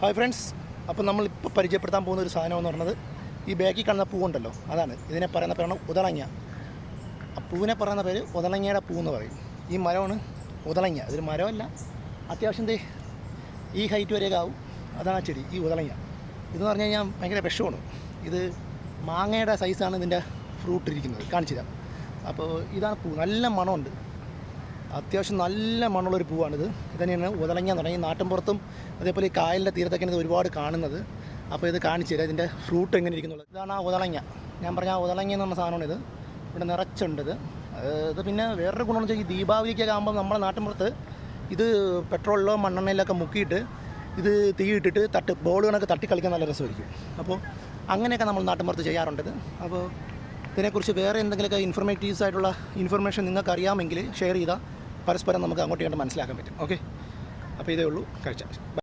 Hi friends. അപ്പോൾ നമ്മളിപ്പോൾ പരിചയപ്പെടുത്താൻ പോകുന്ന ഒരു സാധനം എന്ന് പറഞ്ഞത് ഈ ബാക്കിൽ കാണുന്ന പൂവുണ്ടല്ലോ. അതാണ്. ഇതിനെ പറയുന്ന പേരാണ് ഉദളങ്ങ. ആ പൂവിനെ പറയുന്ന പേര് ഉദളങ്ങയുടെ പൂ എന്ന് പറയും. ഈ മരമാണ് ഉദളങ്ങ. ഇതൊരു മരമല്ല. അത്യാവശ്യം ദേ ഈ ഹൈറ്റ് വരെയൊക്കെ ആവും. അതാണ് ആ ചെടി ഈ ഉദളങ്ങ. ഇതെന്ന് പറഞ്ഞു കഴിഞ്ഞാൽ ഭയങ്കര വിഷമാണ്. ഇത് മാങ്ങയുടെ സൈസാണ് ഇതിന്റെ ഫ്രൂട്ട് ഇരിക്കുന്നത് കാണിച്ചു തരാം അപ്പോൾ ഇതാണ് പൂ. നല്ല മണമുണ്ട്. അത്യാവശ്യം നല്ല മണ്ണുള്ളൊരു പൂവാണിത്. ഇത് തന്നെയാണ് ഉതളങ്ങ ഈ നാട്ടിൻപുറത്തും അതേപോലെ ഈ കായലിന്റെ തീരത്തൊക്കെയാണ് ഇത് ഒരുപാട് കാണുന്നത്. അപ്പോൾ ഇത് കാണിച്ചു തരാം. ഇതിന്റെ ഫ്രൂട്ട് എങ്ങനെ ഇരിക്കുന്നുള്ളത്. ഇതാണ് ആ ഉതളങ്ങ. ഞാൻ പറഞ്ഞ ആ ഉതളങ്ങ എന്ന് പറഞ്ഞ സാധനമാണ് ഇത്. ഇവിടെ നിറച്ചുണ്ട് ഇത്. പിന്നെ വേറൊരു ഗുണമെന്ന് വെച്ചാൽ ഈ ദീപാവലിക്കൊക്കെ ആകുമ്പോൾ നമ്മുടെ നാട്ടിൻപുറത്ത് ഇത് പെട്രോളിലോ മണ്ണെണ്ണയിലൊക്കെ മുക്കിയിട്ട് ഇത് തീയിട്ടിട്ട് തട്ട് ബോൾ കണക്ക് തട്ടി കളിക്കാൻ നല്ല രസമായിരിക്കും. അപ്പോൾ അങ്ങനെയൊക്കെ നമ്മൾ നാട്ടിൻപുറത്ത് ചെയ്യാറുണ്ട് ഇത്. അപ്പോൾ ഇതിനെക്കുറിച്ച് വേറെ എന്തെങ്കിലുമൊക്കെ ഇൻഫർമേറ്റീവ്സ് ആയിട്ടുള്ള ഇൻഫർമേഷൻ നിങ്ങൾക്ക് അറിയാമെങ്കിൽ ഷെയർ ചെയ്താൽ പരസ്പരം നമുക്ക് അങ്ങോട്ടും ഇങ്ങോട്ടും മനസ്സിലാക്കാൻ പറ്റും. ഓക്കെ അപ്പോൾ ഇതേ ഉള്ളൂ. കഴിച്ച